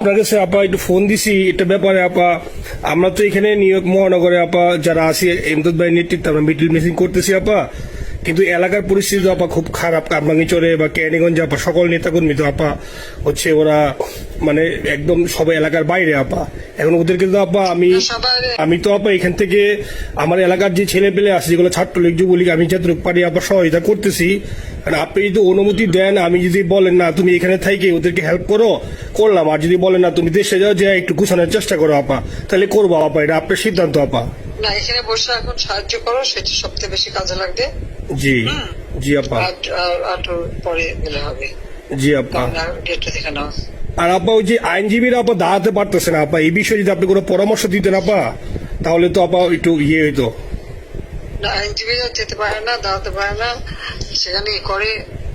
আপনার কাছে আপা একটু ফোন দিছি এটা ব্যাপারে আপা। আমরা তো এখানে নিউ ইয়র্ক মহানগরে আপা যারা আছি, এমদাদ ভাই নেতৃত্বে আমরা মিডিল মিসিং করতেছি আপা। কিন্তু এলাকার পরিস্থিতি তো আপা খুব খারাপ। কামরাঙ্গিচরে বা ক্যানিগঞ্জে আপা সকল নেতাকর্মী তো আপা হচ্ছে ওরা মানে একদম সবাই এলাকার বাইরে আপা। এখন ওদেরকে তো আপা আমি আমি তো আপা এখান থেকে আমার এলাকার যে ছেলে পেলে আছে যেগুলো ছাত্রলীগ যুবলীগ আমি যতটুকু পারি আপা সহায়তা করতেছি। আর আপনি যদি অনুমতি দেন আমি যদি বলেন না তুমি এখানে থাইকে ওদেরকে হেল্প করো করলাম। আর যদি বলেন না তুমি দেশে যাও যে একটু গুছানোর চেষ্টা করো আপা তাহলে করব আপা। এটা আপনার সিদ্ধান্ত আপা। না এখানে বসে এখন সাহায্য করো সেটা সবচেয়ে বেশি কাজে লাগবে। জি জি আপা। পরে গেলে হবে। জি আপা। গেটটা দেখে নাও আর আপা ওই যে আইনজীবীরা আপা দাঁড়াতে পারতেছে না আপা এই বিষয়ে যদি আপনি কোনো পরামর্শ দিতেন আপা তাহলে তো আপা একটু ইয়ে হইতো। না আইনজীবীরা যেতে পারে না দাঁড়াতে পারে না সেখানে করে।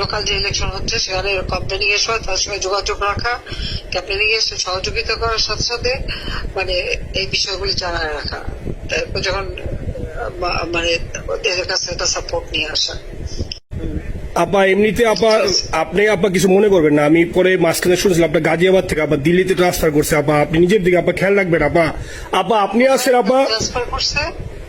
লোকাল যে ইলেকশন হচ্ছে সেখানে ক্যাম্পেনিং এর সময় তার সঙ্গে যোগাযোগ রাখা ক্যাম্পেনিং এর সহযোগিতা করার সাথে সাথে মানে এই বিষয়গুলি জানায় রাখা। তারপর যখন মানে ওদের কাছে একটা সাপোর্ট নিয়ে আসা। আপা এমনিতে আপা আপনি আপা কিছু মনে করবেন না। আমি পরে মাঝখানে শুনেছিলাম আপনার গাজিয়াবাদ থেকে আপা দিল্লিতে ট্রান্সফার করছে আপা। আপনি নিজের দিকে আপা খেয়াল রাখবেন আপা। আপা আপনি আছেন আপা? ট্রান্সফার করছে?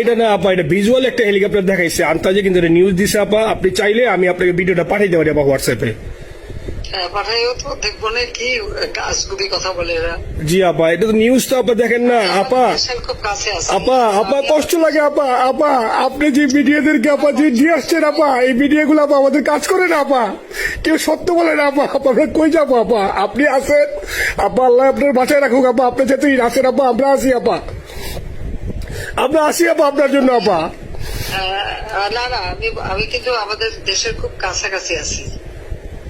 এটা না, আপা, এটা ভিজুয়াল একটা হেলিকপ্টার দেখাইছে। কিন্তু নিউজ দিছে, আপা। আপনি চাইলে আমি আপনাকে ভিডিওটা পাঠিয়ে দেবো আপা হোয়াটসঅ্যাপে জি আপা এটা তো নিউজ তো আপা দেখেন না আপা। দেশের খুব কাছে আছে। আপা আপা কষ্ট লাগে আপা আপা আপনি যে মিডিয়াদেরকে আপা যে দিয়ে আসছেন আপা এই মিডিয়া আপা আমাদের কাজ করে না আপা। কেউ সত্য বলে না আপা। আপা আমরা কই যাব আপা? আপনি আছেন? আপা আল্লাহ আপনার বাঁচায় রাখুক আপা। আপনি যেতেই আছেন আপা আমরা আসি আপা। আমরা আসি আপা আপনার জন্য আপা। আহ, না না আমি আমি কিন্তু আমাদের দেশের খুব কাছাকাছি আছি।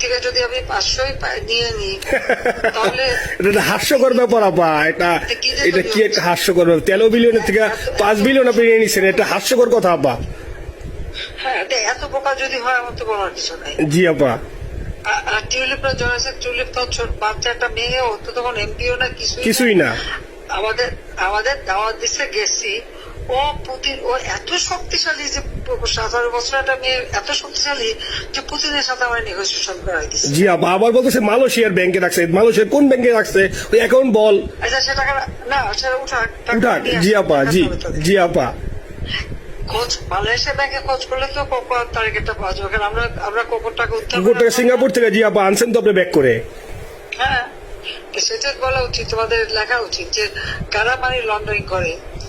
থেকে যদি আমি পাঁচশোই নিয়ে নিই তাহলে এটা হাস্যকর ব্যাপার আপা। এটা এটা কি একটা হাস্যকর ব্যাপার? তেরো বিলিয়নের থেকে পাঁচ বিলিয়ন আপনি নিয়ে নিচ্ছেন এটা হাস্যকর কথা আপা। হ্যাঁ এত যদি হয় আমার তো বলার কিছু নাই। জি আপা। আ- আর টিউলিপরা জয়েছে টিউলিপ তো বাচ্চা একটা মেয়ে ও তো তখন এমপিও না কিছুই না। কিছুই না। আমাদের আমাদের দাওয়াত দিচ্ছে গেছি। ও পুতিন ও এত শক্তিশালী যে সতেরো বছর একটা মেয়ে এত শক্তিশালী যে পুতিনের সাথে আমার নেগোসিয়েশন দিচ্ছে জি আপা আবার বলতেছে মালয়েশিয়ার ব্যাংকে রাখছে। মালয়েশিয়ার কোন ব্যাংকে রাখছে? ওই অ্যাকাউন্ট বল। আচ্ছা সে টাকা না সেটা উঠাক উঠাক জি আপা জি জি আপা। খোঁজ মালয়েশিয়া ব্যাংকে খোঁজ করলে তো কোকোর তারিখটা পাওয়া যাবে। কারণ আমরা আমরা কোকোর টাকা উদ্ধার কুকুর সিঙ্গাপুর থেকে জি আপা আনছেন তো আপনি ব্যাক করে। হ্যাঁ। সেটা বলা উচিত। তোমাদের লেখা উচিত যে কারা মানি লন্ডারিং করে?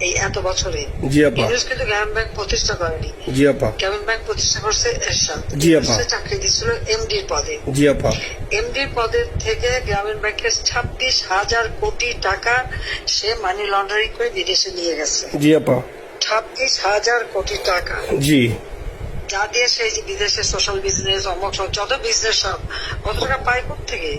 এই এত বছরে জি আপা। কিন্তু ব্যাংক প্রতিষ্ঠা করেনি। জি আপা। গ্রামীণ ব্যাংক প্রতিষ্ঠা করছে এরশাদ। জি, আপা। চাকরি দিচ্ছিল এমডির পদে। জি আপা। এমডির পদের থেকে গ্রামীণ ব্যাংকের ছাব্বিশ হাজার কোটি টাকা সে মানি লন্ডারিং করে বিদেশে নিয়ে গেছে। জি আপা। ছাব্বিশ হাজার কোটি টাকা। জি। যা দিয়ে সেই বিদেশে সোশ্যাল বিজনেস অমক যত বিজনেস সব কত টাকা পায় থেকে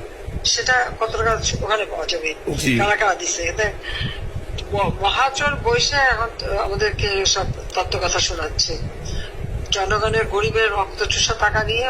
সেটা কতটা টাকা ওখানে পাওয়া যাবে। কারা কারা দিচ্ছে এতে ম- মহাচর বৈশে এখন আমাদেরকে সব তত্ত্ব কথা শোনাচ্ছে। জনগণের গরিবের রক্ত চুষা টাকা নিয়ে